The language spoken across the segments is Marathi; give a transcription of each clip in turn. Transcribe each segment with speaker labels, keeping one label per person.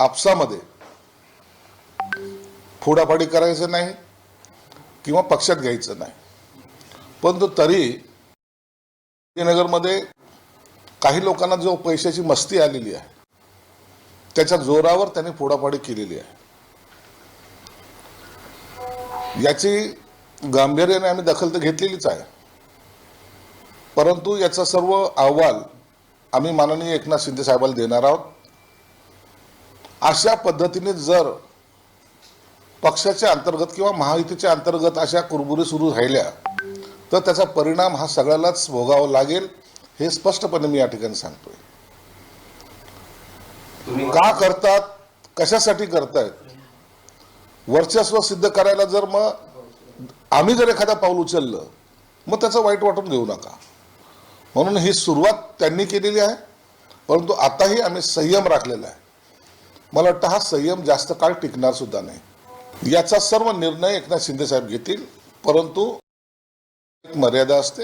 Speaker 1: आपसामध्ये फोडाफाडी करायचं नाही किंवा पक्षात घ्यायचं नाही. परंतु तरी नगरमध्ये काही लोकांना जो पैशाची मस्ती आलेली आहे त्याच्या जोरावर त्यांनी फोडाफाडी केलेली आहे. याची गांभीर्याने आम्ही दखल तर घेतलेलीच आहे. परंतु याचा सर्व अहवाल आम्ही माननीय एकनाथ शिंदे साहेबाला देणार आहोत. अशा पद्धतीने जर पक्षाच्या अंतर्गत किंवा महायुतीच्या अंतर्गत अशा कुरबुरी सुरू राहिल्या तर त्याचा परिणाम हा सगळ्यालाच भोगावा लागेल हे स्पष्टपणे मी या ठिकाणी सांगतोय. का करतात? कशासाठी करतायत? वर्चस्व सिद्ध करायला जर मग आम्ही जर एखादा पाऊल उचललं मग त्याचं वाईट वाटून घेऊ नका. म्हणून ही सुरुवात त्यांनी केलेली आहे परंतु आताही आम्ही संयम राखलेला आहे. मला वाटतं हा संयम जास्त काळ टिकणार सुद्धा नाही. याचा सर्व निर्णय एकनाथ शिंदे साहेब घेतील परंतु एक मर्यादा असते.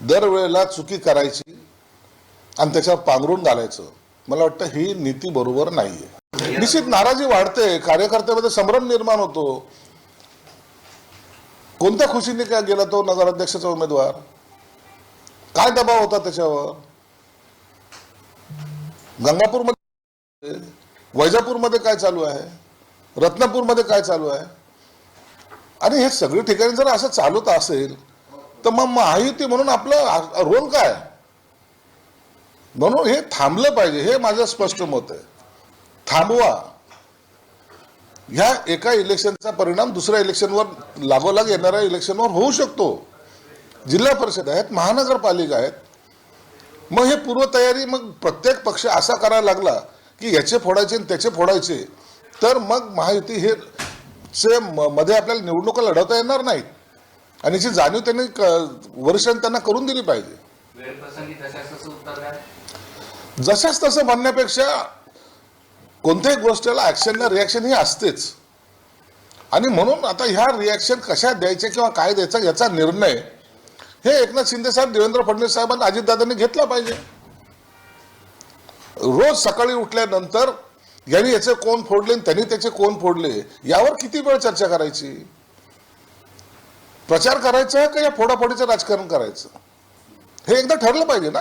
Speaker 1: दरवेळेला चुकी करायची आणि त्याच्यावर पांघरून घालायचं मला वाटतं ही नीती बरोबर नाहीये. निश्चित नाराजी वाढते कार्यकर्त्यामध्ये संभ्रम निर्माण होतो. कोणत्या खुशीने काय गेला तो नगराध्यक्षाचा उमेदवार? काय दबाव होता त्याच्यावर? गंगापूरमध्ये वैजापूरमध्ये काय चालू आहे? रत्नापूरमध्ये काय चालू आहे? आणि हे सगळे ठिकाणी जर असं चालूत असेल तर मग महायुती म्हणून आपलं रोल काय? म्हणून हे थांबलं पाहिजे हे माझं स्पष्ट मत आहे. थांबवा. ह्या एका इलेक्शनचा परिणाम दुसऱ्या इलेक्शनवर लागोलाग येणाऱ्या इलेक्शनवर होऊ शकतो. जिल्हा परिषद आहेत महानगरपालिका आहेत. मग हे पूर्वतयारी मग प्रत्येक पक्ष असा करायला लागला की याचे फोडायचे आणि त्याचे फोडायचे. तर मग महायुती हे चे मध्ये आपल्याला निवडणुका लढवता येणार नाहीत. आणि याची जाणीव त्यांनी वरिष्ठांनी त्यांना करून दिली पाहिजे. जशाच तसं म्हणण्यापेक्षा कोणत्याही गोष्टीला ऍक्शनला रिॲक्शन ही असतेच. आणि म्हणून आता ह्या रिॲक्शन कशा द्यायच्या किंवा काय द्यायचा याचा निर्णय हे एकनाथ शिंदे साहेब देवेंद्र फडणवीस साहेबांनी अजितदादांनी घेतला पाहिजे. रोज सकाळी उठल्यानंतर यांनी याचे कोण फोडले त्यांनी त्याचे कोण फोडले यावर किती वेळ चर्चा करायची? प्रचार करायचा का या फोडाफोडीचं राजकारण करायचं? हे एकदा ठरलं पाहिजे ना.